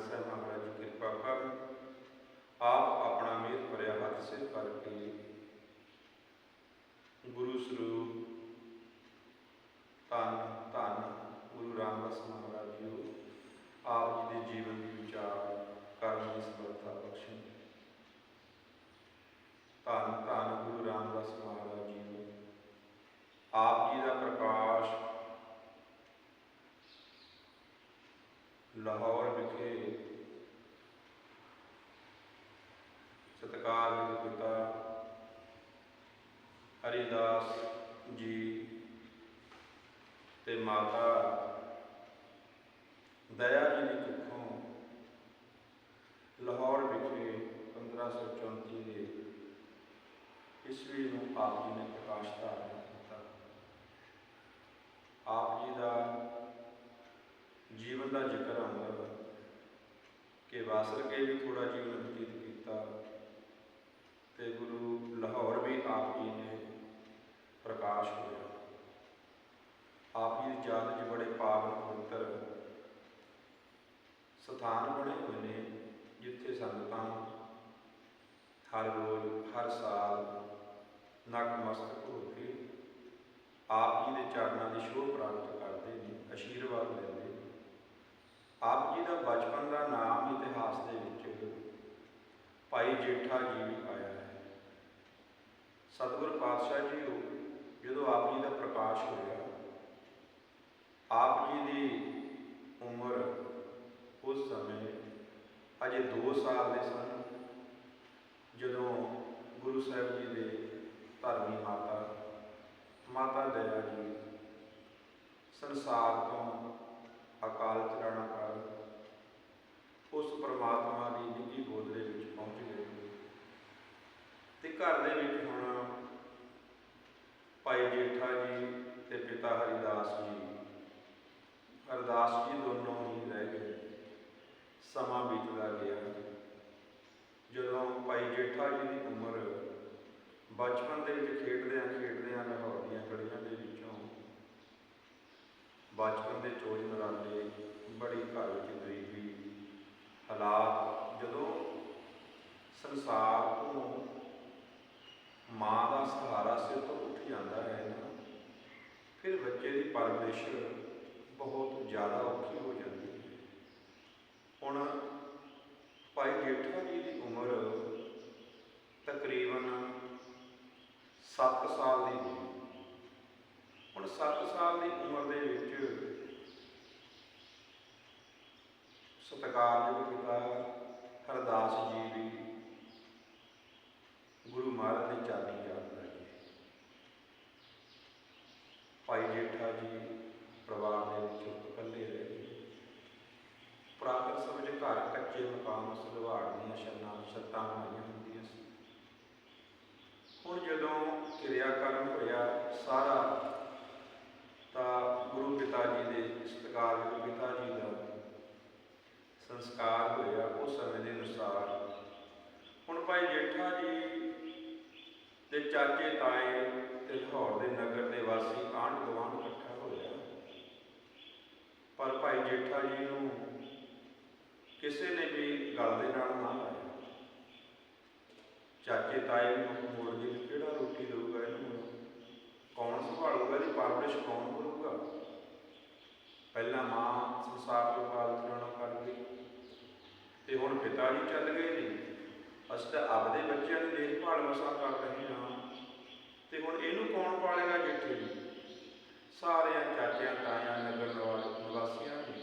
ਕਰੀਏ ਗੁਰੂ ਗ੍ਰੰਥ ਸਾਹਿਬ ਮਹਾਰਾਜ ਜੀ ਕਿਰਪਾ ਕਰਨ ਆਪ ਆਪਣਾ ਮਿਹਰ ਭਰਿਆ ਹੱਥ ਸਿਰ ਕਰਕੇ ਗੁਰੂ ਸਰੂਪ ਧੰਨ ਧੰਨ ਗੁਰੂ ਰਾਮਦਾਸ ਮਹਾਰਾਜ ਜੀ ਆਪ ਜੀ ਦੇ ਜੀਵਨ ਦੀ ਵਿਚਾਰ ਕਰਨ ਦੀ ਸਮਰੱਥਾ ਬਖਸ਼ਣ ਧੰਨ ਧੰਨ ਗੁਰੂ ਰਾਮਦਾਸ ਮਹਾਰਾਜ ਜੀ ਨੂੰ ਆਪ ਜੀ ਦਾ ਪ੍ਰਕਾਸ਼ ਲਾਹੌਰ ਵਿਖੇ ਸਤਿਕਾਰਯੋਗ ਪਿਤਾ ਹਰੀਦਾਸ ਜੀ ਤੇ ਮਾਤਾ ਦਇਆ ਜੀ ਦੀ ਕੁੱਖੋਂ ਲਾਹੌਰ ਵਿਖੇ 1534 ਦੇ ਈਸਵੀ ਨੂੰ ਆਪ ਜੀ ਨੇ ਪ੍ਰਕਾਸ਼ ਧਾਰਨ ਕੀਤਾ ਆਪ ਜੀ ਦਾ ਜੀਵਨ ਦਾ ਜ਼ਿਕਰ ਆਉਂਦਾ ਹੈ ਕਿ ਵਾਸਰ ਕੇ ਵੀ ਥੋੜਾ ਜੀਵਨ ਬਤੀਤ ਕੀਤਾ ਤੇ ਗੁਰੂ ਲਾਹੌਰ ਵੀ ਆਪ ਜੀ ਨੇ ਪ੍ਰਕਾਸ਼ ਹੋਇਆ। ਆਪ ਜੀ ਦੀ ਯਾਦ 'ਚ ਬੜੇ ਪਾਵਨ ਪਵਿੱਤਰ ਸਥਾਨ ਬਣੇ ਹੋਏ ਨੇ, ਜਿੱਥੇ ਸੰਗਤਾਂ ਹਰ ਰੋਜ਼, ਹਰ ਸਾਲ ਨਕਮਸਤਕ ਹੋ ਕੇ ਆਪ ਜੀ ਦੇ ਚਰਨਾਂ ਦੀ ਸ਼ੋਭ ਪ੍ਰਾਪਤ ਕਰਦੇ ਨੇ, ਅਸ਼ੀਰਵਾਦ ਲੈਂਦੇ ਨੇ। ਆਪ ਜੀ ਦਾ ਬਚਪਨ ਦਾ ਨਾਮ ਇਤਿਹਾਸ ਦੇ ਵਿੱਚ ਭਾਈ ਜੇਠਾ ਜੀ ਵੀ ਆਇਆ ਹੈ। ਸਤਿਗੁਰ ਪਾਤਸ਼ਾਹ ਜੀ ਉਹ ਜਦੋਂ ਆਪ ਜੀ ਦਾ ਪ੍ਰਕਾਸ਼ ਹੋਇਆ, ਆਪ ਜੀ ਦੀ ਉਮਰ ਉਸ ਸਮੇਂ ਅਜੇ 2 ਸਾਲ ਦੇ ਸਨ, ਜਦੋਂ ਗੁਰੂ ਸਾਹਿਬ ਜੀ ਦੇ ਧਰਮੀ ਮਾਤਾ ਮਾਤਾ ਦਇਆ ਜੀ, ਸੰਸਾਰ ਤੋਂ ਅਕਾਲ ਚਲਾਣਾ ਕਰ, ਉਸ ਪ੍ਰਮਾਤਮਾ ਦੀ ਨਿੱਜੀ ਗੋਦ ਦੇ ਵਿੱਚ ਪਹੁੰਚ ਗਏ। ਤੇ ਘਰ ਦੇ ਵਿੱਚ ਹੁਣ ਭਾਈ ਜੇਠਾ ਜੀ ਤੇ ਪਿਤਾ ਹਰੀਦਾਸ ਜੀ, ਹਰਦਾਸ ਜੀ ਦੋਨੋਂ ਹੀ ਰਹਿ ਗਏ। ਸਮਾਂ ਬੀਤਦਾ ਗਿਆ ਜਦੋਂ ਭਾਈ ਜੇਠਾ ਜੀ ਦੀ ਉਮਰ ਬਚਪਨ ਦੇ ਵਿੱਚ ਖੇਡਦਿਆਂ ਖੇਡਦਿਆਂ, ਲਾਹੌਰ ਦੀਆਂ ਗਲੀਆਂ ਦੇ ਵਿੱਚੋਂ ਬਚਪਨ ਦੇ ਚੋਜ ਮਰਾਲੇ ਬੜੀ ਘਰ ਵਿੱਚ ਗਰੀਬੀ ਹਾਲਾਤ ਜਦੋਂ ਸੰਸਾਰ ਤੋਂ ਮਾਂ ਦਾ ਸਹਾਰਾ ਸਿਰ ਤੋਂ ਉੱਠ ਜਾਂਦਾ ਹੈ ਨਾ, ਫਿਰ ਬੱਚੇ ਦੀ ਪਰਵਰਿਸ਼ ਬਹੁਤ ਜ਼ਿਆਦਾ ਔਖੀ ਹੋ ਜਾਂਦੀ ਹੈ। ਹੁਣ ਭਾਈ ਜੇਠਾ ਜੀ ਦੀ ਉਮਰ ਤਕਰੀਬਨ 7 ਸਾਲ ਦੀ ਸੀ ਹੁਣ 7 ਸਾਲ ਦੀ ਉਮਰ ਦੇ ਵਿੱਚ ਸਤਿਕਾਰਯੋਗ ਪਿਤਾ ਹਰਦਾਸ ਜੀ ਵੀ ਗੁਰੂ ਮਹਾਰਾਜ ਦੀ ਚਾਬੀ ਯਾਦ ਰੱਖੇ ਭਾਈ ਜੇਠਾ ਜੀ ਪਰਿਵਾਰ ਦੇ ਵਿੱਚ ਇਕੱਲੇ ਰਹਿ ਗਏ। ਪ੍ਰਾਪਤ ਸਮਝ ਘਰ ਕੱਚੇ ਮਕਾਨ ਸਲਵਾੜ ਦੀਆਂ ਛੰਨਾਂ ਛੱਤਾਂ ਬਣਾਈਆਂ ਹੁੰਦੀਆਂ ਸੀ। ਹੁਣ ਜਦੋਂ ਕਿਰਿਆ ਕਰਮ ਹੋਇਆ ਸਾਰਾ, ਤਾਂ ਗੁਰੂ ਪਿਤਾ ਜੀ ਦੇ ਸਤਿਕਾਰਯੋਗ ਪਿਤਾ ਜੀ ਦਾ ਸੰਸਕਾਰ ਹੋਇਆ ਉਸ ਸਮੇਂ ਦੇ ਅਨੁਸਾਰ। ਹੁਣ ਭਾਈ ਜੇਠਾ ਜੀ ਦੇ ਚਾਚੇ, ਤਾਏ ਤੇ ਲਾਹੌਰ ਦੇ ਨਗਰ ਦੇ ਵਾਸੀ ਆਂਢ ਗੁਆਂਢ ਇਕੱਠਾ ਹੋਇਆ। ਪਰ ਭਾਈ ਜੇਠਾ ਜੀ ਨੂੰ ਕਿਸੇ ਨੇ ਵੀ ਗੱਲ ਦੇ ਨਾਲ ਨਾ ਲਾਇਆ। ਚਾਚੇ, ਤਾਏ ਨੂੰ ਮੁੱਖ ਮੋੜ ਕੇ ਕਿਹੜਾ ਰੋਟੀ ਦੇਊਗਾ ਸੰਭਾਲੂਗਾ ਦੀ ਪਰਵਰਿਸ਼ ਕੌਣ ਕਰੂਗਾ। ਪਹਿਲਾਂ ਮਾਂ ਸੰਸਾਰ ਤੋਂ ਪਾਲਤ ਰਹਿਣਾ ਕਰਦੀ ਤੇ ਹੁਣ ਪਿਤਾ ਜੀ ਚੱਲ ਗਏ ਨੇ। ਅਸੀਂ ਆਪਦੇ ਬੱਚਿਆਂ ਦੀ ਦੇਖਭਾਲ ਮਸਾ ਕਰ ਰਹੇ ਹਾਂ। ਤੇ ਹੁਣ ਇਹਨੂੰ ਕੌਣ ਪਾਲੇਗਾ ਜਿੱਥੇ ਸਾਰਿਆਂ ਚਾਚਿਆਂ, ਤਾਇਆਂ, ਨਗਰ ਨਿਵਾਸੀਆਂ ਨੇ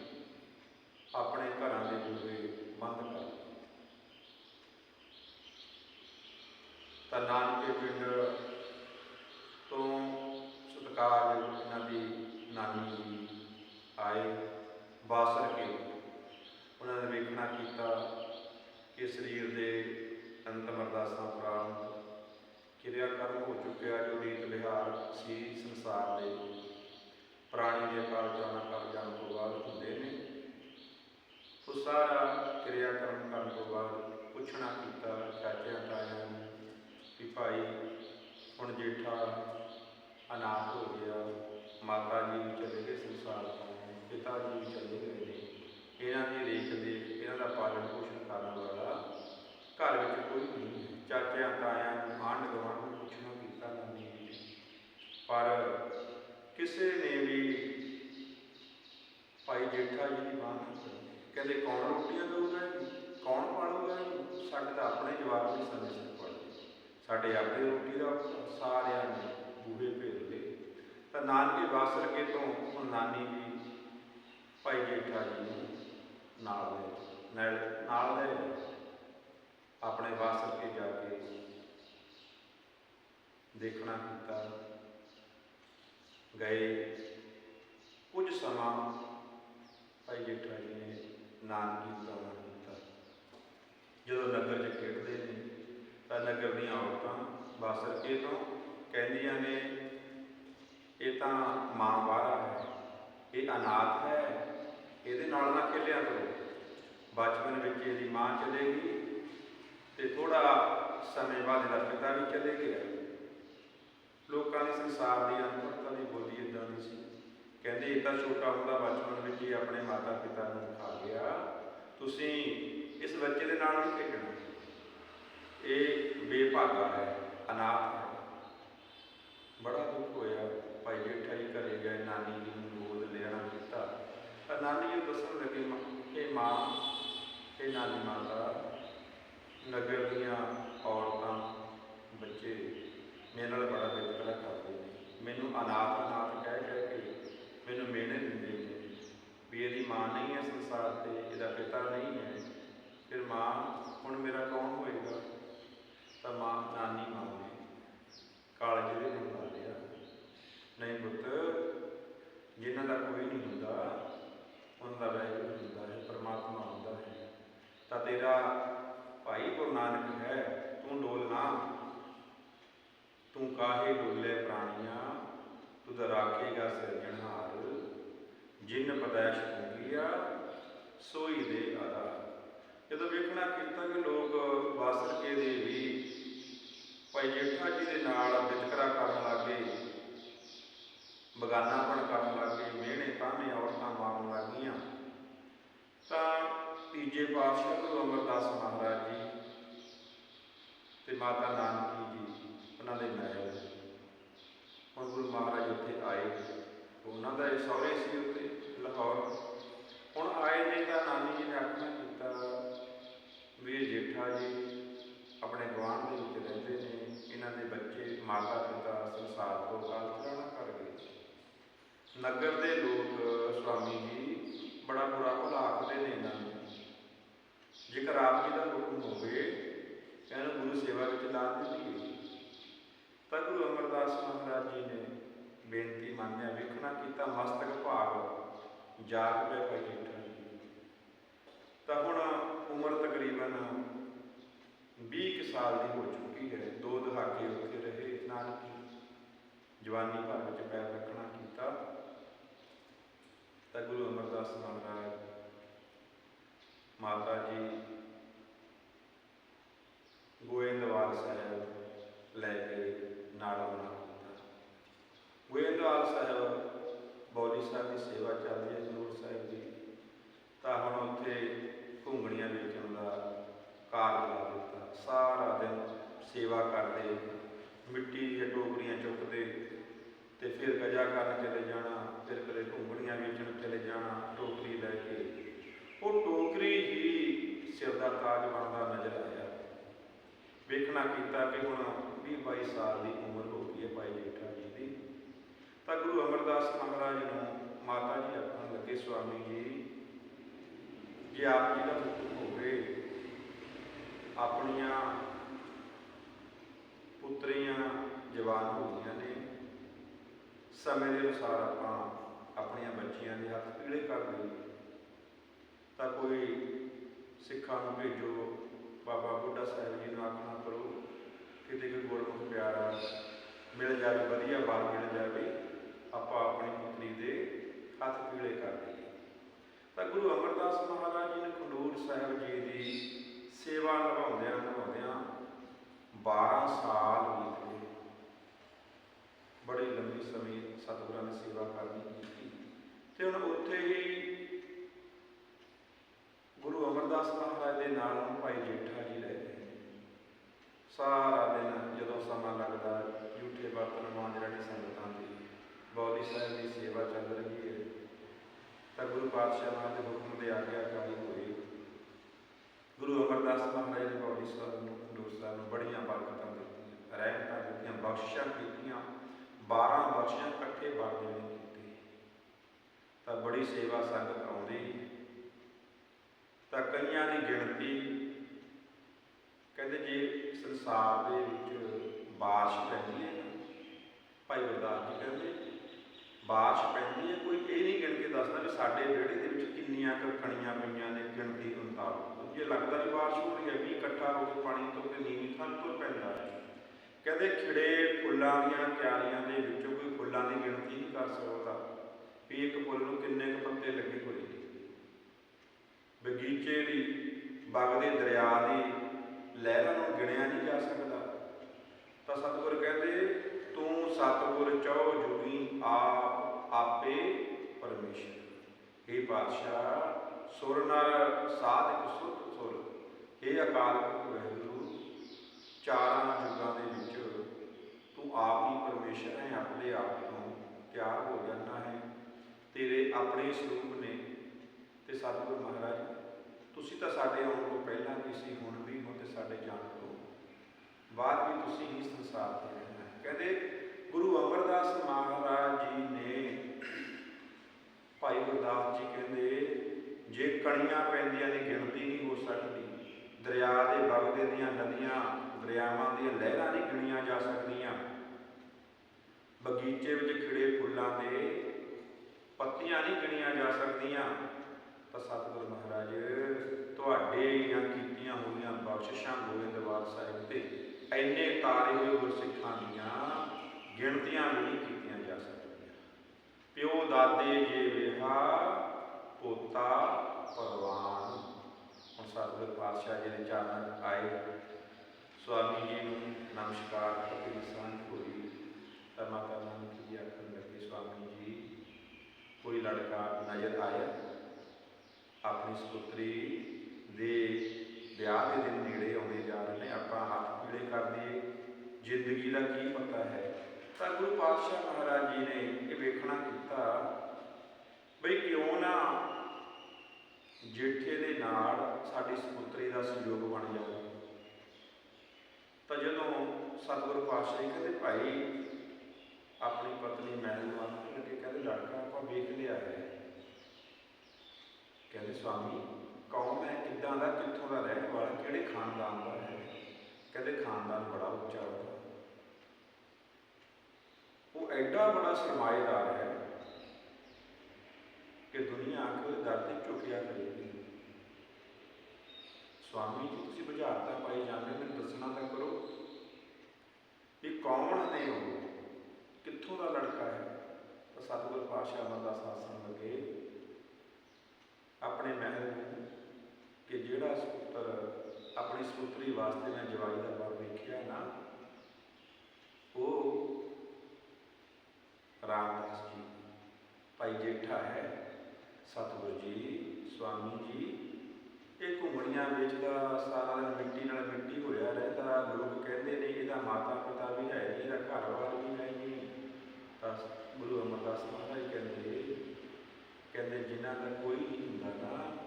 ਆਪਣੇ ਘਰਾਂ ਦੇ ਬੂਹੇ ਬੰਦ ਕਰ ਤਾਂ ਨਾਨਕੇ ਪਿੰਡ ਸਤਿਕਾਰਯੋਗ ਇਹਨਾਂ ਦੀ ਨਾਨੀ ਜੀ ਆਏ ਬਾਸਰ ਕੇ ਉਹਨਾਂ ਨੇ ਵੇਖਣਾ ਕੀਤਾ ਕਿ ਸਰੀਰ ਦੇ ਅੰਤਮ ਅਰਦਾਸਾਂ ਉਪਰੰਤ ਕਿਰਿਆ ਕਰਮ ਹੋ ਚੁੱਕਿਆ ਜੋ ਰੀਤ ਵਿਹਾਰ ਸੀ ਸੰਸਾਰ ਦੇ। ਪ੍ਰਾਣੀ ਦੇ ਅਕਾਲ ਕਰ ਜਾਣ ਤੋਂ ਬਾਅਦ ਹੁੰਦੇ ਨੇ। ਉਹ ਸਾਰਾ ਕਿਰਿਆ ਕਰਮ ਕਰਨ ਤੋਂ ਬਾਅਦ ਪੁੱਛਣਾ ਕੀਤਾ, ਚਾਚਿਆਂ ਤਾਇਆਂ ਨੂੰ ਕਿ ਭਾਈ, ਹੁਣ ਜੇਠਾ ਅਨਾਥ ਹੋ ਗਿਆ, ਮਾਤਾ ਜੀ ਵੀ ਚਲੇ ਗਏ ਸੰਸਾਰ ਤੋਂ, ਪਿਤਾ ਜੀ ਵੀ ਚਲੇ ਗਏ ਨੇ। ਇਹਨਾਂ ਦੀ ਰੇਖ ਦੇ, ਇਹਨਾਂ ਦਾ ਪਾਲਣ ਪੋਸ਼ਣ ਕਰਨ ਵਾਲਾ ਘਰ ਵਿੱਚ ਕੋਈ ਨਹੀਂ ਹੈ। ਚਾਚਿਆਂ, ਤਾਇਆਂ ਨੂੰ, ਆਂਢ ਗੁਆਂਢ ਨੂੰ ਪੁੱਛਣਾ ਕੀਤਾ ਨਾਨੀ ਪਰ ਕਿਸੇ ਨੇ ਵੀ ਭਾਈ ਜੇਠਾ ਜੀ ਦੀ ਬਾਤ ਕਹਿੰਦੇ, ਕੌਣ ਰੋਟੀਆਂ ਦੇਊਗਾ ਕੌਣ ਪਾਲੂਗਾ ਸਾਡੇ ਤਾਂ ਆਪਣੇ ਜਵਾਬ ਨਹੀਂ ਸਮੇਂ ਸਿਰ ਪੜਦੇ ਸਾਡੇ ਆਪੇ ਰੋਟੀ ਦਾ ਸਾਰਿਆਂ ਨੇ ਬੂਹੇ ਭੇਜ ਲਏ ਤਾਂ ਨਾਨਕੇ ਬਾਸਰਕੇ ਤੋਂ ਹੁਣ ਨਾਨੀ ਜੀ ਭਾਈ ਜੇਠਾ ਜੀ ਨੂੰ ਨਾਲ ਲੈ ਨਾਲ ਲੈ ਆਪਣੇ ਬਾਸਰਕੇ ਜਾ ਕੇ ਦੇਖਣਾ ਕੀਤਾ। ਗਏ। ਕੁਝ ਸਮਾਂ ਭਾਈ ਜੇਠਾ ਜੀ ਨੇ ਨਾਨਕੀ ਦਾ ਕੀਤਾ। ਜਦੋਂ ਨਗਰ 'ਚ ਖੇਡਦੇ ਨੇ, ਤਾਂ ਨਗਰ ਦੀਆਂ ਔਰਤਾਂ ਬਾਸਰਕੇ ਤੋਂ ਕਹਿੰਦੀਆਂ ਨੇ, ਇਹ ਤਾਂ ਮਾਂ ਬਾਹਰਾ ਹੈ, ਇਹ ਅਨਾਥ ਹੈ, ਇਹਦੇ ਨਾਲ ਨਾ ਖੇਲਿਆ ਕਰੋ। ਬਚਪਨ ਵਿੱਚ ਇਹਦੀ ਮਾਂ ਚਲੇ ਗਈ ਤੇ ਥੋੜਾ ਸਮੇਂ ਬਾਅਦ ਇਹਦਾ ਪਿਤਾ ਵੀ ਚਲੇ ਗਿਆ। ਲੋਕਾਂ ਦੇ ਸੰਸਾਰ ਦੀ ਅਨਪੜ੍ਹਤਾ ਦੀ ਬੋਲੀ ਇਦਾਂ ਦੀ ਸੀ। ਕਹਿੰਦੇ, ਇਹ ਤਾਂ ਛੋਟਾ ਹੁੰਦਾ, ਬਚਪਨ ਵਿੱਚ ਹੀ ਆਪਣੇ ਮਾਤਾ ਪਿਤਾ ਨੂੰ ਖਾ ਗਿਆ। ਤੁਸੀਂ ਇਸ ਬੱਚੇ ਦੇ ਨਾਲ ਨਹੀਂ ਖੇਡਣਾ। ਇਹ ਬੇਭਾਗਾ ਹੈ, ਅਨਾਥ ਹੈ। ਬੜਾ ਦੁੱਖ ਹੋਇਆ। ਭਾਈ ਜੇਠਾ ਜੀ ਘਰੇ ਗਏ, ਨਾਨੀ ਜੀ ਨੂੰ ਗੋਦ ਲੈਣਾ ਕੀਤਾ ਪਰ ਨਾਨੀ ਜੀ ਦੱਸਣ ਲੱਗੇ, ਮ- ਕਿ ਮਾਂ, ਇਹ ਨਾਨੀ ਮਾਤਾ ਨਗਰ ਦੀਆਂ ਔਰਤਾਂ, ਬੱਚੇ ਮੇਰੇ ਨਾਲ ਬੜਾ ਵਿਤਕਰਾ ਕਰਦੇ ਨੇ। ਮੈਨੂੰ ਅਨਾਥ ਅਨਾਥ ਕਹਿ ਕਹਿ ਕੇ ਮੈਨੂੰ ਮਿਹਣੇ ਦਿੰਦੇ ਨੇ ਵੀ ਇਹਦੀ ਮਾਂ ਨਹੀਂ ਹੈ ਸੰਸਾਰ ਤੇ, ਇਹਦਾ ਪਿਤਾ ਨਹੀਂ ਹੈ। ਫਿਰ ਮਾਂ, ਹੁਣ ਮੇਰਾ ਕੌਣ ਹੋਏਗਾ? ਤਾਂ ਮਾਂ, ਨਾਨੀ ਮਾਂ ਨੇ ਕਾਲਜ ਦੇ ਨਹੀਂ ਪੁੱਤ ਜਿਨ੍ਹਾਂ ਦਾ ਕੋਈ ਨਹੀਂ ਹੁੰਦਾ, ਉਹਨਾਂ ਦਾ ਵਾਹਿਗੁਰੂ ਹੁੰਦਾ ਹੈ, ਪਰਮਾਤਮਾ ਹੁੰਦਾ ਹੈ। ਤਾਂ ਤੇਰਾ ਭਾਈ ਗੁਰੂ ਨਾਨਕ ਹੈ, ਤੂੰ ਡੋਲਣਾ ਤੂੰ ਕਾਹੇ ਡੋਲੇ ਪ੍ਰਾਣੀਆਂ, ਤੂੰ ਰਾਖੇਗਾ ਸਿਰਜਣਹਾਰ ਜਿਨ ਪਦੈਸ਼ ਹੁੰਗੀਆ ਸੋਈ ਦੇ ਆਧਾਰ। ਜਦੋਂ ਵੇਖਣਾ ਕੀਤਾ ਕਿ ਲੋਕ ਵਾਸਰਕੇ ਦੇ ਵੀ ਭਾਈ ਜੇਠਾ ਜੀ ਦੇ ਨਾਲ ਵਿਤਕਰਾ ਕਰਨ ਲੱਗੇ ਬਗਾਨਾਪਣ ਕਰਨ ਲੱਗੇ ਮਿਹਣੇ ਤਾਨੇ ਔਰਤਾਂ ਮਾਰਨ ਲੱਗੀਆਂ ਤਾਂ ਤੀਜੇ ਪਾਤਸ਼ਾਹ ਗੁਰੂ ਅਮਰਦਾਸ ਮਹਾਰਾਜ ਜੀ ਤੇ ਮਾਤਾ ਨਾਨਕੀ ਜੀ, ਉਹਨਾਂ ਦੇ ਮਹਿਲ। ਹੁਣ ਗੁਰੂ ਮਹਾਰਾਜ ਉੱਥੇ ਆਏ। ਉਹਨਾਂ ਦਾ ਇਹ ਸਹੁਰੇ ਸੀ ਉੱਥੇ, ਲਾਹੌਰ। ਹੁਣ ਆਏ ਨੇ ਤਾਂ ਨਾਨੀ ਜੀ ਨੇ ਆਖਣਾ ਕੀਤਾ ਵੀ ਜੇਠਾ ਜੀ, ਆਪਣੇ ਗੁਆਂਢ ਦੇ ਵਿੱਚ ਰਹਿੰਦੇ ਨੇ। ਇਹਨਾਂ ਦੇ ਬੱਚੇ ਮਾਤਾ ਪਿਤਾ ਸੰਸਾਰ ਤੋਂ ਕਾਲ ਚਲਾਣਾ ਕਰ ਗਏ ਨਗਰ ਦੇ ਲੋਕ ਸਵਾਮੀ ਜੀ, ਬੜਾ ਬੁਰਾ ਭਲਾ ਆਖਦੇ ਨੇ ਇਹਨਾਂ ਨੂੰ। ਜੇਕਰ ਆਪ ਜੀ ਦਾ ਹੁਕਮ ਹੋਵੇ ਇਹਨੂੰ ਗੁਰੂ ਸੇਵਾ ਵਿੱਚ ਲਾ ਦਿੱਤੀ ਤਾਂ ਗੁਰੂ ਅਮਰਦਾਸ ਮਹਾਰਾਜ ਜੀ ਨੇ ਬੇਨਤੀ ਮੰਨਿਆ ਵੇਖਣਾ ਕੀਤਾ ਮਸਤਕ ਭਾਗ ਜਾਗ ਪਏ ਭਾਈ ਤਾਂ ਹੁਣ ਉਮਰ ਤਕਰੀਬਨ 20 ਸਾਲ ਦੀ ਹੋ ਚੁੱਕੀ ਹੈ। ਦੋ ਦਹਾਕੇ ਉੱਥੇ ਰਹੇ ਨਾਨਕੀ ਜਵਾਨੀ ਭਰ ਵਿੱਚ ਪੈਰ ਰੱਖਣਾ ਕੀਤਾ। ਤਾਂ ਗੁਰੂ ਅਮਰਦਾਸ ਮਹਾਰਾਜ ਮਾਤਾ ਜੀ ਗੋਇੰਦਵਾਲ ਸਾਹਿਬ ਲੈ ਕੇ ਨਾਲ ਬਣਾ ਦਿੱਤਾ ਗੋਇੰਦਵਾਲ ਸਾਹਿਬ, ਬੌਲੀ ਸਾਹਿਬ ਦੀ ਸੇਵਾ ਚੱਲਦੀ ਹੈ ਹਜ਼ੂਰ ਸਾਹਿਬ ਦੀ। ਤਾਂ ਹੁਣ ਉੱਥੇ ਘੁੰਗਣੀਆਂ ਵੇਚਣ ਦਾ ਕਾਰਜ ਲਾ ਦਿੱਤਾ। ਸਾਰਾ ਦਿਨ ਸੇਵਾ ਕਰਦੇ, ਮਿੱਟੀ ਦੀਆਂ ਟੋਕਰੀਆਂ ਚੁੱਕਦੇ ਤੇ ਫਿਰ ਗਜਾ ਕਰਨ ਚਲੇ ਜਾਣਾ, ਫਿਰ ਕਦੇ ਘੁੰਗਣੀਆਂ ਵੇਚਣ ਚਲੇ ਜਾਣਾ, ਟੋਕਰੀ ਲੈ ਕੇ। ਉਹ ਟੋਕਰੀ ਹੀ ਸਿਰ ਦਾ ਤਾਜ ਬਣਦਾ ਨਜ਼ਰ ਆਇਆ। ਵੇਖਣਾ ਕੀਤਾ ਕਿ ਹੁਣ 20 22 ਸਾਲ ਦੀ ਉਮਰ ਹੋ ਗਈ ਹੈ ਭਾਈ ਜੇਠਾ ਜੀ ਦੀ। ਤਾਂ ਗੁਰੂ ਅਮਰਦਾਸ ਮਹਾਰਾਜ ਨੂੰ ਮਾਤਾ ਜੀ ਆਖਣ ਲੱਗੇ ਸੁਆਮੀ ਜੀ, ਜੇ ਆਪ ਜੀ ਦਾ ਹੁਕਮ ਹੋਵੇ, ਆਪਣੀਆਂ ਪੁੱਤਰੀਆਂ ਜਵਾਨ ਹੋ ਗਈਆਂ ਨੇ, ਸਮੇਂ ਦੇ ਅਨੁਸਾਰ ਆਪਾਂ ਆਪਣੀਆਂ ਬੱਚੀਆਂ ਦੇ ਹੱਥ ਪੀੜੇ ਕਰ ਲਈਏ ਤਾਂ ਕੋਈ ਸਿੱਖਾਂ ਨੂੰ ਭੇਜੋ ਬਾਬਾ ਬੁੱਢਾ ਸਾਹਿਬ ਜੀ ਨੂੰ ਆਖਣਾ ਕਰੋ ਕਿਤੇ ਕੋਈ ਗੁਰਮੁਖ ਪਿਆਰਾ ਮਿਲ ਜਾਵੇ, ਵਧੀਆ ਬਾਲ ਮਿਲ ਜਾਵੇ, ਆਪਾਂ ਆਪਣੀ ਪੁੱਤਰੀ ਦੇ ਹੱਥ ਪੀਲੇ ਕਰ ਦਈਏ। ਤਾਂ ਗੁਰੂ ਅਮਰਦਾਸ ਮਹਾਰਾਜ ਜੀ ਨੇ ਖਡੂਰ ਸਾਹਿਬ ਜੀ ਦੀ ਸੇਵਾ ਨਿਭਾਉਂਦਿਆਂ ਨਿਭਾਉਂਦਿਆਂ 12 ਸਾਲ ਬੀਤ। ਗਏ ਬੜੀ ਲੰਬੀ ਸਮੇਂ ਸਤਿਗੁਰਾਂ ਨੇ ਸੇਵਾ ਕਰਨੀ ਕੀਤੀ। ਤੇ ਹੁਣ ਉੱਥੇ ਹੀ ਗੁਰੂ ਅਮਰਦਾਸ ਮਹਾਰਾਜ ਦੇ ਨਾਲ ਹੁਣ ਭਾਈ ਜੇਠਾ ਜੀ ਰਹਿੰਦੇ ਗਏ। ਸਾਰਾ ਦਿਨ ਜਦੋਂ ਸਮਾਂ ਲੱਗਦਾ, ਝੂਠੇ ਬਰਤਨ ਮਾਂਜ ਰਹੇ ਸੰਗਤਾਂ ਦੀ। ਬੌਲੀ ਸਾਹਿਬ ਦੀ ਸੇਵਾ ਚੱਲ ਰਹੀ ਹੈ। ਤਾਂ ਗੁਰੂ ਪਾਤਸ਼ਾਹ ਮਹਾਰਾਜ ਦੇ ਹੁਕਮ ਦੇ ਆਗਿਆਕਾਰੀ ਹੋਏ। ਗੁਰੂ ਅਮਰਦਾਸ ਮਹਾਰਾਜ ਨੇ ਬੌਲੀ ਸਾਹਿਬ ਨੂੰ, ਖਡੂਰ ਸਾਹਿਬ ਨੂੰ ਬੜੀਆਂ ਬਰਕਤਾਂ ਦਿੱਤੀਆਂ, ਰਹਿਮਤਾਂ ਦਿੱਤੀਆਂ, ਬਖਸ਼ਿਸ਼ਾਂ ਕੀਤੀਆਂ। 12 ਬਖਸ਼ਿਸ਼ਾਂ ਇਕੱਠੇ ਵਰਦੇ ਨੇ ਕੀਤੀ। ਤਾਂ ਬੜੀ ਸੇਵਾ ਸੰਗਤ ਆਉਂਦੀ। ਤਾਂ ਕਈਆਂ ਦੀ ਗਿਣਤੀ ਕਹਿੰਦੇ ਜੇ ਸੰਸਾਰ ਦੇ ਵਿੱਚ ਬਾਰਿਸ਼ ਪੈਂਦੀ ਹੈ ਭਾਈ ਗੁਰਦਾਸ ਜੀ ਕਹਿੰਦੇ ਬਾਰਿਸ਼ ਪੈਂਦੀ ਹੈ, ਕੋਈ ਇਹ ਨਹੀਂ ਗਿਣ ਕੇ ਦੱਸਦਾ ਵੀ ਸਾਡੇ ਵਿਹੜੇ ਦੇ ਵਿੱਚ ਕਿੰਨੀਆਂ ਕੁ ਕਣੀਆਂ ਪਈਆਂ ਨੇ, ਗਿਣਤੀ ਦੇ ਮੁਤਾਬਕ ਜੇ ਲੱਗਦਾ ਵੀ ਬਾਰਿਸ਼ ਹੋ ਰਹੀ ਹੈ ਵੀ ਇਕੱਠਾ ਹੋ ਕੇ ਪਾਣੀ ਤੋਂ ਤੇ ਨੀਵੀਂ ਥਾਂ ਤੋਂ ਪੈਂਦਾ ਹੈ। ਕਹਿੰਦੇ ਖਿੜੇ ਫੁੱਲਾਂ ਦੀਆਂ ਕਿਆਰੀਆਂ ਦੇ ਵਿੱਚੋਂ ਕੋਈ ਫੁੱਲਾਂ ਦੀ ਗਿਣਤੀ ਨਹੀਂ ਕਰ ਸਕਦਾ। ਵੀ ਇੱਕ ਫੁੱਲ ਨੂੰ ਕਿੰਨੇ ਕੁ ਪੱਤੇ ਲੱਗੇ ਹੋਏ ਬਗੀਚੇ ਦੀ ਵਗਦੇ ਦਰਿਆ ਦੀ ਲਹਿਰਾਂ ਨੂੰ ਗਿਣਿਆ ਨਹੀਂ ਜਾ ਸਕਦਾ। ਤਾਂ ਸਤਿਗੁਰ ਕਹਿੰਦੇ, ਤੂੰ ਸਤਿਗੁਰ ਚੌ ਜੁਗੀ ਆਪ, ਆਪੇ ਪਰਮੇਸ਼ਰ। ਇਹ ਪਾਤਸ਼ਾਹ, ਸੁਰ ਨਰ ਸਾਧਕ ਸੁਤ ਸੁਰ। ਇਹ ਅਕਾਲ ਪੁਰਖ ਵਾਹਿਗੁਰੂ ਚਾਰਾਂ ਯੁੱਗਾਂ ਦੇ ਵਿੱਚ ਤੂੰ ਆਪ ਹੀ ਪਰਮੇਸ਼ਰ ਹੈ, ਆਪਣੇ ਆਪ ਤੋਂ ਤਿਆਰ ਹੋ ਜਾਣਾ ਹੈ। ਤੇਰੇ ਆਪਣੇ ਸਰੂਪ ਨੇ ਤੇ ਸਤਿਗੁਰ ਮਹਾਰਾਜ ਤੁਸੀਂ ਤਾਂ ਸਾਡੇ ਆਉਣ ਤੋਂ ਪਹਿਲਾਂ ਵੀ ਸੀ, ਹੁਣ ਵੀ ਹੋ ਤੇ ਸਾਡੇ ਜਾਣ ਤੋਂ। ਬਾਅਦ ਵੀ ਤੁਸੀਂ ਹੀ ਸੰਸਾਰ ਤੇ ਰਹਿਣਾ ਕਹਿੰਦੇ, ਗੁਰੂ ਅਮਰਦਾਸ ਮਹਾਰਾਜ ਜੀ ਨੇ ਭਾਈ ਗੁਰਦਾਸ ਜੀ ਕਹਿੰਦੇ, ਜੇ ਕਣੀਆਂ ਪੈਂਦੀਆਂ ਦੀ ਗਿਣਤੀ ਨਹੀਂ ਹੋ ਸਕਦੀ। ਦਰਿਆ ਦੇ ਵਗਦੇ ਦੀਆਂ ਨਦੀਆਂ, ਦਰਿਆਵਾਂ ਦੀਆਂ ਲਹਿਰਾਂ ਨਹੀਂ ਗਿਣੀਆਂ ਜਾ ਸਕਦੀਆਂ। ਬਗੀਚੇ ਵਿੱਚ ਖਿੜੇ ਫੁੱਲਾਂ ਦੇ ਪੱਤੀਆਂ ਨਹੀਂ ਗਿਣੀਆਂ ਜਾ ਸਕਦੀਆਂ। ਤਾਂ ਸਤਿਗੁਰ ਮਹਾਰਾਜ, ਤੁਹਾਡੇ ਜਾਂ ਕੀਤੀਆਂ ਹੋਈਆਂ ਬਖਸ਼ਿਸ਼ਾਂ ਗੋਬਿੰਦਵਾਲ ਸਾਹਿਬ ਤੇ ਐਨੇ ਤਾਰੇ ਹੋਏ ਗੁਰਸਿੱਖਾਂ ਦੀਆਂ ਗਿਣਤੀਆਂ ਵੀ ਨਹੀਂ ਕੀਤੀਆਂ ਜਾ ਸਕਦੀਆਂ। ਪਿਓ ਦਾਦੇ ਜੇ ਵਿਹਾ ਪੋਤਾ ਪਰਵਾਨ ਹੁਣ ਸਤਿਗੁਰ ਪਾਤਸ਼ਾਹ ਜੀ ਦੇ ਚਰਨਾਂ ਆਏ। ਸਵਾਮੀ ਜੀ ਨੂੰ ਨਮਸਕਾਰ ਕਰਕੇ ਸਾਂਝ ਹੋਈ। ਤਾਂ ਮਾਤਾ ਨਾਨਕ ਜੀ ਆਖਣ ਲੱਗੇ ਸਵਾਮੀ ਜੀ? ਕੋਈ ਲੜਕਾ ਨਜ਼ਰ ਆਇਆ? ਆਪਣੀ ਸੁਪੁੱਤਰੀ ਦੇ ਵਿਆਹ ਦੇ ਦਿਨ ਨੇੜੇ ਆਉਂਦੇ ਜਾ ਰਹੇ ਨੇ, ਆਪਾਂ ਹੱਥ ਪੀੜੇ ਕਰਦੇ ਜ਼ਿੰਦਗੀ ਦਾ ਕੀ ਪਤਾ ਹੈ? ਤਾਂ ਗੁਰੂ ਪਾਤਸ਼ਾਹ ਮਹਾਰਾਜ ਜੀ ਨੇ ਇਹ ਵੇਖਣਾ ਕੀਤਾ, ਬਈ ਕਿਉਂ ਨਾ ਜੇਠੇ ਦੇ ਨਾਲ ਸਾਡੀ ਸੁਪੁੱਤਰੀ ਦਾ ਸੰਯੋਗ ਬਣ ਜਾਵੇ। ਤਾਂ ਜਦੋਂ ਸਤਿਗੁਰੂ ਪਾਤਸ਼ਾਹ ਜੀ ਕਹਿੰਦੇ, ਭਾਈ, ਆਪਣੀ ਪਤਨੀ ਮਹਿਲ ਨੂੰ ਲੱਗੇ ਕਹਿੰਦੇ, ਲੜਕਾ, ਆਪਾਂ ਵੇਖ ਲਿਆ ਹੈ ਕਹਿੰਦੇ ਸਵਾਮੀ ਕੌਣ ਹੈ? ਕਿੱਦਾਂ ਦਾ, ਕਿੱਥੋਂ ਦਾ ਰਹਿਣ ਵਾਲਾ? ਕਿਹੜੇ ਖਾਨਦਾਨ ਦਾ ਹੈ? ਕਹਿੰਦੇ, ਖਾਨਦਾਨ ਬੜਾ ਉੱਚਾ ਹੋਗਾ ਉਹ ਐਡਾ ਬੜਾ ਸਰਮਾਏਦਾਰ ਹੈ ਕਿ ਦੁਨੀਆ ਆ ਕੇ ਉਹਦੇ ਦਰ ਤੇ ਝੁਕਿਆ ਕਰੇਗੀ ਸਵਾਮੀ ਜੀ, ਤੁਸੀਂ ਬੁਝਾਰਤਾ ਪਾਈ ਜਾਂਦੇ ਮੈਨੂੰ ਦੱਸਣਾ ਤਾਂ ਕਰੋ ਵੀ ਕੌਣ ਨੇ ਉਹ? ਕਿੱਥੋਂ ਦਾ ਲੜਕਾ ਹੈ? ਤਾਂ ਸਤਿਗੁਰ ਪਾਤਸ਼ਾਹ ਅਮਰਦਾਸ ਆਸਣ ਲੱਗੇ। ਆਪਣੇ ਮਹਿਲ ਨੂੰ ਕਿ ਜਿਹੜਾ ਸੁਪੁੱਤਰ ਆਪਣੀ ਸੁਪੁੱਤਰੀ ਵਾਸਤੇ ਮੈਂ ਜਵਾਈ ਦਾ ਵਰ ਵੇਖਿਆ ਨਾ, ਉਹ ਰਾਮਦਾਸ ਜੀ, ਭਾਈ ਜੇਠਾ ਹੈ, ਸਤਿਗੁਰ ਜੀ, ਸਵਾਮੀ ਜੀ, ਇਹ ਘੁੰਮਣੀਆਂ ਵੇਚਦਾ ਸਾਰਾ ਦਿਨ ਮਿੱਟੀ ਨਾਲ ਮਿੱਟੀ ਹੋਇਆ ਰਹਿੰਦਾ, ਲੋਕ ਕਹਿੰਦੇ ਨੇ ਇਹਦਾ ਮਾਤਾ ਪਿਤਾ ਵੀ ਹੈ ਨਹੀਂ, ਇਹਦਾ ਘਰ ਵਾਰ ਵੀ ਹੈ ਨਹੀਂ। ਤਾਂ ਗੁਰੂ ਅਮਰਦਾਸ ਮਹਾਰਾਜ ਕਹਿੰਦੇ ਕਹਿੰਦੇ ਜਿਨ੍ਹਾਂ ਦਾ ਕੋਈ ਨਹੀਂ ਹੁੰਦਾ ਨਾ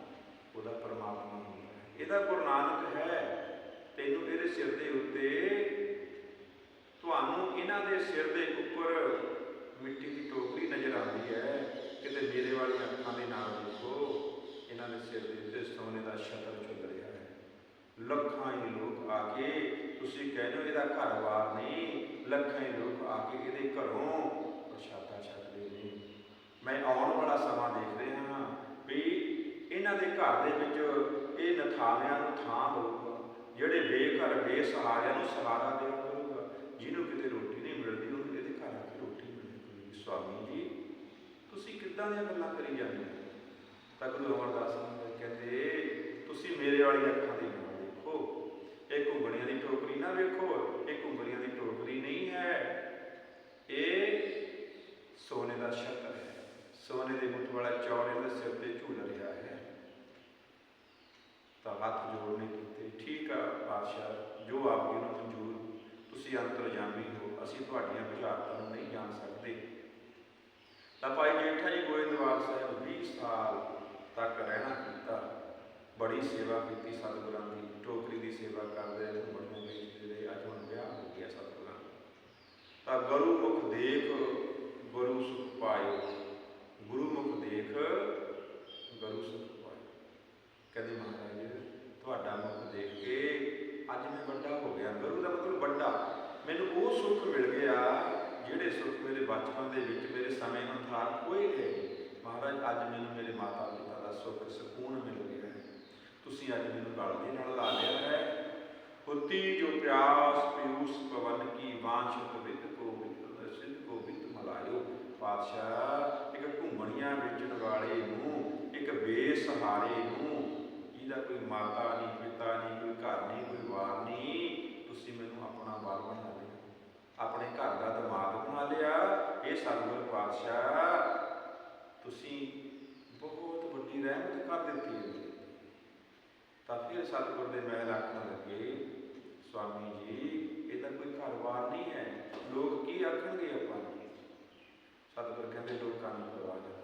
ਉਹਦਾ ਪਰਮਾਤਮਾ ਹੁੰਦਾ ਇਹਦਾ ਗੁਰੂ ਨਾਨਕ ਹੈ। ਤੈਨੂੰ ਇਹਦੇ ਸਿਰ ਦੇ ਉੱਤੇ ਤੁਹਾਨੂੰ ਇਹਨਾਂ ਦੇ ਸਿਰ ਦੇ ਉੱਪਰ ਮਿੱਟੀ ਦੀ ਟੋਕਰੀ ਨਜ਼ਰ ਆਉਂਦੀ ਹੈ। ਕਿਤੇ ਮੇਰੇ ਵਾਲੀਆਂ ਅੱਖਾਂ ਦੇ ਨਾਲ ਦੇਖੋ, ਇਹਨਾਂ ਦੇ ਸਿਰ ਦੇ ਉੱਤੇ ਸੋਨੇ ਦਾ ਛਤਰ ਝੁੱਲ ਰਿਹਾ ਹੈ। ਲੱਖਾਂ ਹੀ ਲੋਕ ਆ ਕੇ, ਤੁਸੀਂ ਕਹਿੰਦੇ ਹੋ ਇਹਦਾ ਘਰ-ਬਾਰ ਨਹੀਂ, ਲੱਖਾਂ ਹੀ ਲੋਕ ਆ ਕੇ ਇਹਦੇ ਘਰੋਂ ਮੈਂ ਆਉਣ ਵਾਲਾ ਸਮਾਂ ਦੇਖ ਰਿਹਾ ਹਾਂ ਵੀ ਇਹਨਾਂ ਦੇ ਘਰ ਦੇ ਵਿੱਚ ਇਹ ਨਥਾਨਿਆਂ ਨੂੰ ਥਾਂ ਦਊਗਾ, ਜਿਹੜੇ ਬੇਘਰ, ਬੇਸਹਾਰਿਆਂ ਨੂੰ ਸਹਾਰਾ ਦਿਆ ਕਰੂਗਾ ਜਿਹਨੂੰ ਕਿਤੇ ਰੋਟੀ ਨਹੀਂ ਮਿਲਦੀ, ਉਹਨੂੰ ਇਹਦੇ ਘਰ ਆ ਕੇ ਰੋਟੀ ਮਿਲੇਗੀ ਸਵਾਮੀ ਜੀ, ਤੁਸੀਂ ਕਿੱਦਾਂ ਦੀਆਂ ਗੱਲਾਂ ਕਰੀ ਜਾਂਦੇ ਹੋ? ਤਾਂ ਗੁਰੂ ਅਮਰਦਾਸ ਜੀ ਕਹਿੰਦੇ, ਤੁਸੀਂ ਮੇਰੇ ਵਾਲੀ ਅੱਖਾਂ ਦੀ ਨਾਲ ਦੇਖੋ। ਇਹ ਘੁੰਗਣੀਆਂ ਦੀ ਟੋਕਰੀ ਨਾ ਵੇਖੋ, ਇਹ ਘੁੰਗਣੀਆਂ ਦੀ ਟੋਕਰੀ ਨਹੀਂ ਹੈ। ਇਹ ਸੋਨੇ ਦਾ ਛੱਤਰ ਹੈ। ਸੋਨੇ ਦੇ ਮੁੱਠ ਵਾਲਾ ਚੌੜੇ ਦੇ ਸਿਰ ਤੇ ਝੂਲ ਰਿਹਾ ਹੈ। ਤਾਂ ਹੱਥ ਜੋੜਨੇ ਕੀਤੇ। ਠੀਕ ਆ ਪਾਤਸ਼ਾਹ, ਜੋ ਆਪ ਜੀ ਨੂੰ ਮਨਜ਼ੂਰ, ਤੁਸੀਂ ਅੰਤਰਜਾਮੀ ਹੋ, ਅਸੀਂ ਤੁਹਾਡੀਆਂ ਬੁਝਾਰਤਾਂ ਨੂੰ ਨਹੀਂ ਜਾਣ ਸਕਦੇ। ਤਾਂ ਭਾਈ ਜੇਠਾ ਜੀ ਗੋਇੰਦਵਾਲ ਸਾਹਿਬ 20 ਸਾਲ ਤੱਕ ਰਹਿਣਾ ਕੀਤਾ, ਬੜੀ ਸੇਵਾ ਕੀਤੀ ਸਤਿਗੁਰਾਂ ਦੀ ਟੋਕਰੀ ਦੀ ਸੇਵਾ ਕਰਦੇ ਰਹੇ ਬੜੀਆਂ ਵੇਚਦੇ ਰਹੇ, ਅੱਜ ਹੁਣ ਵਿਆਹ ਹੋ ਗਿਆ ਸਤਿਗੁਰਾਂ ਤਾਂ ਗੁਰੂ ਮੁਖ ਦੇਖ ਗੁਰੂ ਸੁਖ ਪਾਇਓ। ਗੁਰੂ ਮੁਖ ਦੇਖ, ਗੁਰੂ ਸੁਖ ਪਾਇਓ ਕਹਿੰਦੇ ਮਹਾਰਾਜ, ਤੁਹਾਡਾ ਮੁਖ ਦੇਖ ਕੇ ਅੱਜ ਮੈਂ ਵੱਡਾ ਹੋ ਗਿਆ। ਗੁਰੂ ਦਾ ਮਤਲਬ ਵੱਡਾ। ਮੈਨੂੰ ਉਹ ਸੁੱਖ ਮਿਲ ਗਿਆ ਜਿਹੜੇ ਸੁੱਖ ਮੇਰੇ ਬਚਪਨ ਦੇ ਵਿੱਚ, ਮੇਰੇ ਸਮੇਂ ਅਨੁਸਾਰ ਕੋਈ ਨਹੀਂ ਮਹਾਰਾਜ, ਅੱਜ ਮੈਨੂੰ ਮੇਰੇ ਮਾਤਾ ਪਿਤਾ ਦਾ ਸੁੱਖ, ਸਕੂਨ ਮਿਲ ਗਿਆ ਹੈ। ਤੁਸੀਂ ਅੱਜ ਮੈਨੂੰ ਗਲ ਦੇ ਨਾਲ ਲਾ ਲਿਆ ਹੈ। ਹੁਤੀ ਜੋ ਪਿਆਸ, ਪਿਊਸ, ਪਵਨ ਕੀ ਵਾਂਛਤ ਵਿਦ ਕੋ ਵਿਦ ਸਿੱਧ ਕੋ ਵਿਦ ਮਲਾਇਓ। ਪਾਤਸ਼ਾਹ ਘੁੰਮਣੀਆਂ ਵਾਲੇ ਨੂੰ, ਇੱਕ ਬੇਸਹਾਰੇ ਨੂੰ, ਜਿਹਦਾ ਕੋਈ ਮਾਤਾ ਨਹੀਂ, ਪਿਤਾ ਨਹੀਂ, ਕੋਈ ਘਰ ਨਹੀਂ, ਕੋਈ ਵਾਰ ਨਹੀਂ, ਤੁਸੀਂ ਮੈਨੂੰ ਆਪਣਾ ਬਾਲ ਬਣਾ ਲਿਆ। ਆਪਣੇ ਘਰ ਦਾ ਦਿਮਾਗ ਬਣਾ ਲਿਆ। ਇਹ ਸਤਿਗੁਰ ਪਾਤਸ਼ਾਹ, ਤੁਸੀਂ ਬਹੁਤ ਵੱਡੀ ਰਹਿਮਤ ਕਰ ਦਿੱਤੀ ਹੈ। ਤਾਂ ਫਿਰ ਸਤਿਗੁਰ ਦੇ ਮਹਿਲ ਆਖਣ ਲੱਗੇ, ਸਵਾਮੀ ਜੀ, ਇਹ ਤਾਂ ਕੋਈ ਘਰ-ਬਾਰ ਨਹੀਂ ਹੈ। ਲੋਕ ਕੀ ਆਖਣਗੇ ਆਪਾਂ ਨੂੰ? ਸਤਿਗੁਰ ਕਹਿੰਦੇ, ਲੋਕਾਂ ਨੂੰ ਪਰਵਾਹ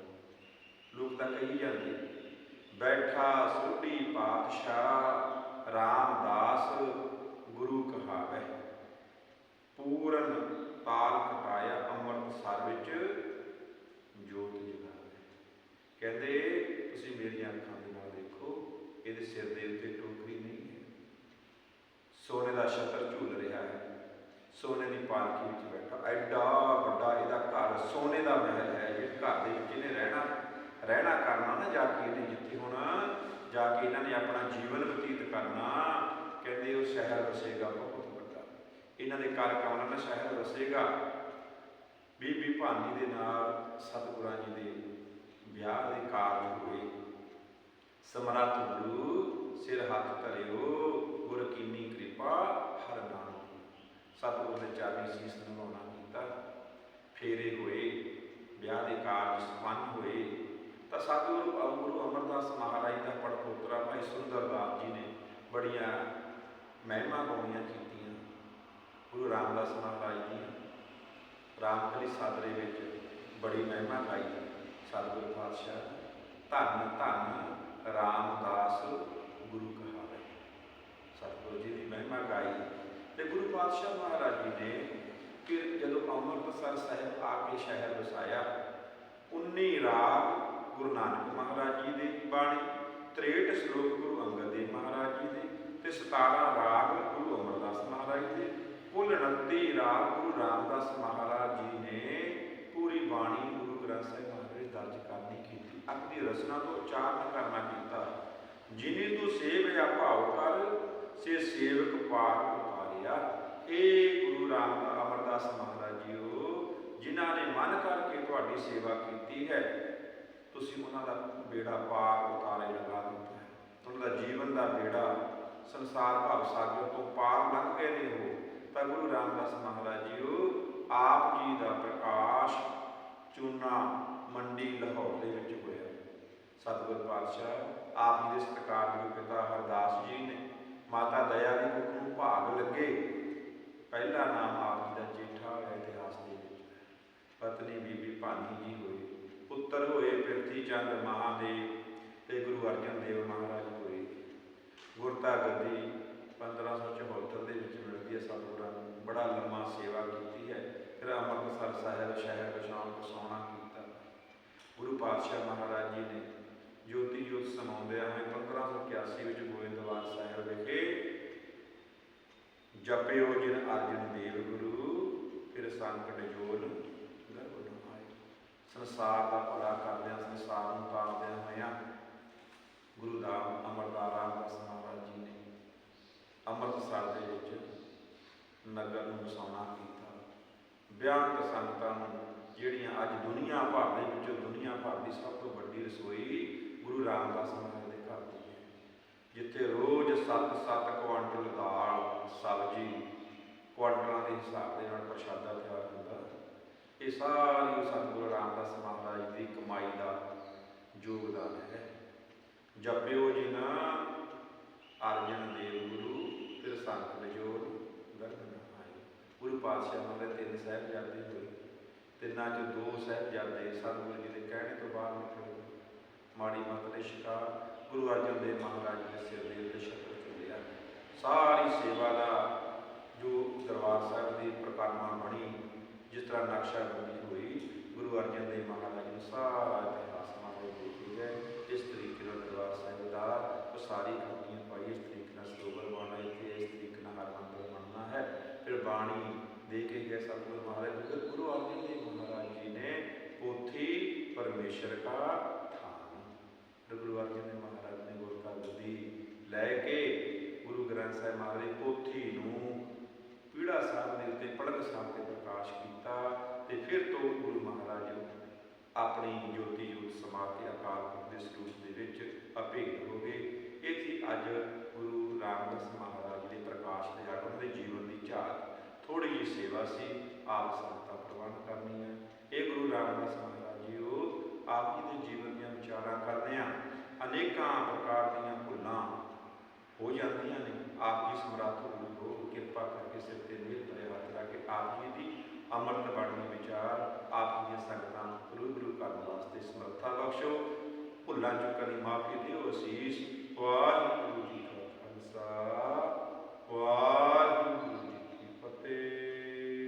ਲੋਕ ਤਾਂ ਕਹੀ ਜਾਂਦੇ, ਬੈਠਾ ਸੋਢੀ ਪਾਤਸ਼ਾਹ ਰਾਮਦਾਸ ਗੁਰੂ ਕਹਾਵੇ। ਪੂਰਨ ਤਾਲ ਕਟਾਇਆ ਅੰਮ੍ਰਿਤ ਵਿੱਚ, ਜੋਤ ਜਗਾਵੇ। ਕਹਿੰਦੇ, ਤੁਸੀਂ ਮੇਰੀਆਂ ਅੱਖਾਂ ਦੇ ਨਾਲ ਦੇਖੋ, ਇਹਦੇ ਸਿਰ ਦੇ ਉੱਤੇ ਟੋਕਰੀ ਨਹੀਂ ਹੈ। ਸੋਨੇ ਦਾ ਛਤਰ ਝੂਲ ਰਿਹਾ ਹੈ। ਸੋਨੇ ਦੀ ਪਾਲਕੀ ਵਿੱਚ ਬੈਠਾ, ਐਡਾ ਵੱਡਾ ਇਹਦਾ ਘਰ, ਸੋਨੇ ਦਾ ਮਹਿਲ ਹੈ, ਇਹ ਘਰ ਦੇ ਵਿੱਚ ਇਹਨੇ ਰਹਿਣਾ ਰਹਿਣਾ ਕਰਨਾ ਨਾ ਜਾ ਕੇ ਇਹਨੇ ਜਿੱਥੇ ਹੁਣ ਜਾ ਕੇ ਇਹਨਾਂ ਨੇ ਆਪਣਾ ਜੀਵਨ ਬਤੀਤ ਕਰਨਾ, ਕਹਿੰਦੇ ਉਹ ਸ਼ਹਿਰ ਵਸੇਗਾ ਬਹੁਤ ਵੱਡਾ। ਇਹਨਾਂ ਦੇ ਘਰ ਕੌਣ ਨਾ ਸ਼ਹਿਰ ਵਸੇਗਾ। ਬੀਬੀ ਭਾਨੀ ਦੇ ਨਾਲ ਸਤਿਗੁਰਾਂ ਜੀ ਦੇ ਵਿਆਹ ਦੇ ਕਾਰਜ ਹੋਏ। ਸਮਰੱਥ ਗੁਰੂ, ਸਿਰ ਹੱਥ ਧਰਿਓ, ਗੁਰ ਕੀਨੀ ਕਿਰਪਾ, ਹਰ ਨਾਮ। ਸਤਿਗੁਰ ਦੇ ਚਰਨੀ ਸੀਸ ਨਿਵਾਉਣਾ ਕੀਤਾ। ਫੇਰੇ ਹੋਏ, ਵਿਆਹ ਦੇ ਕਾਰਜ ਸੰਪੰਨ ਹੋਏ। ਤਾਂ ਸਤਿਗੁਰੂ ਅ- ਗੁਰੂ ਅਮਰਦਾਸ ਮਹਾਰਾਜ ਦਾ ਪੜਪੋਤਰਾ ਭਾਈ ਸੁੰਦਰ ਸੁੰਦਰਦਾਸ ਜੀ ਨੇ ਬੜੀਆਂ ਮਹਿਮਾ ਗਾਉਣੀਆਂ ਕੀਤੀਆਂ। ਗੁਰੂ ਰਾਮਦਾਸ ਮਹਾਰਾਜ ਦੀਆਂ ਰਾਮਕਲੀ ਸਾਦਰੇ ਵਿੱਚ ਬੜੀ ਮਹਿਮਾ ਗਾਈ ਸਤਿਗੁਰੂ ਪਾਤਸ਼ਾਹ, ਧੰਨ ਧੰਨ ਰਾਮਦਾਸ ਗੁਰੂ ਕਹਾਵੇ। ਸਤਿਗੁਰੂ ਜੀ ਦੀ ਮਹਿਮਾ ਗਾਈ। ਤੇ ਗੁਰੂ ਪਾਤਸ਼ਾਹ ਮਹਾਰਾਜ ਜੀ ਨੇ ਫਿਰ ਜਦੋਂ ਅੰਮ੍ਰਿਤਸਰ ਸਾਹਿਬ ਆ ਕੇ ਸ਼ਹਿਰ ਵਸਾਇਆ 19 ਰਾਗ ਗੁਰੂ ਨਾਨਕ ਮਹਾਰਾਜ ਜੀ ਦੇ ਬਾਣੀ 63 ਸ਼ਲੋਕ ਗੁਰੂ ਅੰਗਦ ਦੇਵ ਮਹਾਰਾਜ ਜੀ ਦੇ ਤੇ 17 ਰਾਗ ਗੁਰੂ ਅਮਰਦਾਸ ਮਹਾਰਾਜ ਦੇ, ਕੁੱਲ 29 ਰਾਗ ਗੁਰੂ ਰਾਮਦਾਸ ਮਹਾਰਾਜ ਜੀ ਨੇ ਪੂਰੀ ਬਾਣੀ ਗੁਰੂ ਗ੍ਰੰਥ ਸਾਹਿਬ ਮਹਾਰਾਜ ਦਰਜ ਕਰਨੀ ਕੀਤੀ। ਆਪਣੀ ਰਚਨਾ ਤੋਂ ਉਚਾਰਨ ਕਰਨਾ ਕੀਤਾ। ਜਿਨੀ ਤੂੰ ਸੇਵ ਜਾਂ ਭਾਵ ਕਰ, ਸੇ ਸੇਵਕ ਪਾਰ ਉਤਾਰਿਆ। ਏ ਗੁਰੂ ਰਾਮ ਅਮਰਦਾਸ ਮਹਾਰਾਜ ਜੀਓ, ਜਿਨ੍ਹਾਂ ਨੇ ਮਨ ਕਰਕੇ ਤੁਹਾਡੀ ਸੇਵਾ ਕੀਤੀ ਹੈ ਤੁਸੀਂ ਉਹਨਾਂ ਦਾ ਬੇੜਾ ਪਾਰ ਉਤਾਰੇ ਲਗਾ ਦਿੱਤਾ ਹੈ। ਉਹਨਾਂ ਦਾ ਜੀਵਨ ਦਾ ਬੇੜਾ ਸੰਸਾਰ ਭਵ ਸਾਗਰ ਤੋਂ ਪਾਰ ਲੰਘ ਗਏ ਨੇ ਉਹ ਤਾਂ ਗੁਰੂ ਰਾਮਦਾਸ ਮਹਾਰਾਜ ਜੀਓ, ਆਪ ਜੀ ਦਾ ਪ੍ਰਕਾਸ਼ ਚੂਨਾ ਮੰਡੀ ਲਾਹੌਰ ਦੇ ਵਿੱਚ ਹੋਇਆ। ਸਤਿਗੁਰ ਪਾਤਸ਼ਾਹ, ਆਪ ਜੀ ਦੇ ਸਤਿਕਾਰਯੋਗ ਪਿਤਾ ਹਰਦਾਸ ਜੀ ਨੇ ਮਾਤਾ ਦਇਆ ਦੀ ਕੁੱਖ ਨੂੰ ਭਾਗ ਲੱਗੇ। ਪਹਿਲਾ ਨਾਮ ਆਪ ਜੀ ਦਾ ਜੇਠਾ ਹੋਇਆ ਇਤਿਹਾਸ ਦੇ ਵਿੱਚ। ਪਤਨੀ ਬੀਬੀ ਭਾਨੀ ਜੀ ਹੋਈ ਪੁੱਤਰ ਹੋਏ ਪ੍ਰਿਥੀ ਚੰਦ ਮਹਾਦੇਵ ਤੇ ਗੁਰੂ ਅਰਜਨ ਦੇਵ ਮਹਾਰਾਜ ਹੋਏ। ਗੁਰਤਾ ਗੱਦੀ 1574 ਦੇ ਵਿੱਚ ਮਿਲਦੀ ਹੈ ਸਤਿਗੁਰਾਂ ਨੂੰ। ਬੜਾ ਲੰਮਾ ਸੇਵਾ ਕੀਤੀ ਹੈ। ਫਿਰ ਅੰਮ੍ਰਿਤਸਰ ਸਾਹਿਬ ਸ਼ਹਿਰ ਵਸਾਉਣ ਵਸਾਉਣਾ ਕੀਤਾ। ਗੁਰੂ ਪਾਤਸ਼ਾਹ ਮਹਾਰਾਜ ਜੀ ਨੇ ਜੋਤੀ ਜੋਤ ਸਮਾਉਂਦਿਆਂ ਹੋਏ 1581 ਵਿੱਚ ਗੋਇੰਦਵਾਲ ਸਾਹਿਬ ਵਿਖੇ ਜਪਿਓ ਜਿਨ ਅਰਜਨ ਦੇਵ ਗੁਰੂ, ਫਿਰ ਸੰਕਟ ਜੋਲ ਸੰਸਾਰ ਦਾ ਭਲਾ ਕਰਦਿਆਂ ਸੰਸਾਰ ਨੂੰ ਤਾਰਦਿਆਂ ਹੋਇਆਂ ਗੁਰੂ ਦਾ ਅਮਰਦਾਸ ਰਾਮਦਾਸ ਮਹਾਰਾਜ ਜੀ ਨੇ ਅੰਮ੍ਰਿਤਸਰ ਦੇ ਵਿੱਚ ਨਗਰ ਨੂੰ ਵਸਾਉਣਾ ਕੀਤਾ। ਬਿਆੰਤ ਸੰਗਤਾਂ ਨੂੰ ਜਿਹੜੀਆਂ ਅੱਜ ਦੁਨੀਆ ਭਰ ਦੇ ਵਿੱਚੋਂ ਦੁਨੀਆ ਭਰ ਦੀ ਸਭ ਤੋਂ ਵੱਡੀ ਰਸੋਈ ਗੁਰੂ ਰਾਮਦਾਸ ਮਹਾਰਾਜ ਦੇ ਘਰ ਦੀ ਹੈ। ਜਿੱਥੇ ਰੋਜ਼ 7-7 ਕੁਆਂਟਲ ਦਾਲ, ਸਬਜ਼ੀ ਕੁਆਂਟਲਾਂ ਦੇ ਹਿਸਾਬ ਦੇ ਨਾਲ ਪ੍ਰਸ਼ਾਦਾ ਤਿਆਰ ਇਹ ਸਾਰੀ ਸਤਿਗੁਰੂ ਰਾਮਦਾਸ ਮਹਾਰਾਜ ਦੀ ਕਮਾਈ ਦਾ ਯੋਗਦਾਨ ਹੈ। ਜਪਿਓ ਜੀ ਨਾ ਅਰਜਨ ਦੇਵ ਗੁਰੂ, ਫਿਰ ਸੰਕਟ ਜੋਰ ਗਰਭ ਨ ਆਏ ਗੁਰੂ ਪਾਤਸ਼ਾਹ ਦੇ ਤਿੰਨ ਸਾਹਿਬਜ਼ਾਦੇ ਹੋਏ। ਤਿੰਨਾਂ ਚੋਂ ਦੋ ਸਾਹਿਬਜ਼ਾਦੇ ਸਤਿਗੁਰੂ ਜੀ ਦੇ ਕਹਿਣੇ ਤੋਂ ਬਾਅਦ ਨਿਕਲੇ ਮਾੜੀ ਮੱਤ ਦੇ ਸ਼ਿਕਾਰ ਗੁਰੂ ਅਰਜਨ ਦੇਵ ਮਹਾਰਾਜ ਦੇ ਸਿਰ ਦੇ ਉੱਤੇ ਛਤਰ ਚੱਲਿਆ ਸਾਰੀ ਸੇਵਾ ਦਾ ਜੋ ਦਰਬਾਰ ਸਾਹਿਬ ਦੀ ਪ੍ਰਕਰਮਾ ਬਣੀ ਜਿਸ ਤਰ੍ਹਾਂ ਨਕਸ਼ਾ ਨਕਸ਼ਾਬੰਦੀ ਹੋਈ ਗੁਰੂ ਅਰਜਨ ਦੇਵ ਮਹਾਰਾਜ ਨੂੰ ਸਾਰਾ ਇਤਿਹਾਸ ਮਹਾਰਾਜ ਦੇਖੀ ਹੈ ਜਿਸ ਤਰੀਕੇ ਨਾਲ ਦਰਬਾਰ ਸਾਹਿਬ ਦਾ ਉਹ ਉਸਾਰੀ ਕਰਨੀ ਪਾਈ ਇਸ ਤਰੀਕੇ ਨਾਲ ਸਰੋਵਰ ਬਣਨਾ ਇੱਥੇ ਇਸ ਤਰੀਕੇ ਨਾਲ ਹਰਮੰਦਰ ਬਣਨਾ ਹੈ। ਫਿਰ ਬਾਣੀ ਦੇ ਕੇ ਗਏ ਸਤਿਗੁਰੂ ਮਹਾਰਾਜ ਜੀ ਗੁਰੂ ਅਰਜਨ ਦੇਵ ਮਹਾਰਾਜ ਜੀ ਨੇ ਪੋਥੀ ਪਰਮੇਸ਼ਰ ਕਾ ਥਾਨ। ਫਿਰ ਗੁਰੂ ਅਰਜਨ ਦੇਵ ਮਹਾਰਾਜ ਨੇ ਗੁਰਤਾ ਗੱਦੀ ਲੈ ਕੇ ਗੁਰੂ ਗ੍ਰੰਥ ਸਾਹਿਬ ਮਹਾਰਾਜ ਪੋਥੀ ਨੂੰ ਪੀੜਾ ਸਾਹਿਬ ਦੇ ਉੱਤੇ ਪੜਕ ਸਾਹਿਬ ਤੇ ਪ੍ਰਕਾਸ਼ ਕੀਤਾ ਤੇ ਫਿਰ ਤੋਂ ਗੁਰੂ ਮਹਾਰਾਜ ਆਪਣੀ ਜੋਤੀ ਜੋਤ ਸਮਾ ਕੇ ਅਕਾਲ ਪੁਰਖ ਦੇ ਸਰੂਪ ਦੇ ਵਿੱਚ ਅਭੇਦ ਹੋ ਗਏ। ਇਹ ਅੱਜ ਗੁਰੂ ਰਾਮਦਾਸ ਮਹਾਰਾਜ ਦੇ ਪ੍ਰਕਾਸ਼ ਦੇ ਆਗਮਨ ਦੇ ਜੀਵਨ ਦੀ ਝਾਕ ਥੋੜੀ ਜਿਹੀ ਸੇਵਾ ਸੀ, ਆਪ ਸੰਗਤਾਂ ਪ੍ਰਵਾਨ ਹੈ ਇਹ ਗੁਰੂ ਰਾਮਦਾਸ ਮਹਾਰਾਜ ਜੀ ਉਹ ਆਪ ਜੀ ਦੇ ਜੀਵਨ ਦੀਆਂ ਵਿਚਾਰਾਂ ਕਰਦੇ ਆ ਅਨੇਕਾਂ ਪ੍ਰਕਾਰ ਦੀਆਂ ਭੁੱਲਾਂ ਹੋ ਜਾਂਦੀਆਂ ਨੇ। ਆਪ ਜੀ ਸਮਰੱਥ ਗੁਰੂ ਹੋ ਕਿਰਪਾ ਕਰਕੇ ਸਿਰ ਤੇ ਮੇਲ ਭਰੇ ਹੱਥ ਲਾ ਕੇ ਆਪ ਜੀ ਦੀ ਅੰਮ੍ਰਿਤ ਬਾਣੀ ਵਿਚਾਰ, ਆਪ ਜੀ ਦੀਆਂ ਸੰਗਤਾਂ ਨੂੰ ਰੂਬਰੂ ਕਰਨ ਵਾਸਤੇ ਸਮਰੱਥਾ ਬਖਸ਼ੋ। ਭੁੱਲਾਂ ਚੁੱਕਣ ਦੀ ਮਾਫੀ ਦਿਓ ਅਸੀਸ। ਵਾਹਿਗੁਰੂ ਜੀ ਕਾ ਖਾਲਸਾ। ਵਾਹਿਗੁਰੂ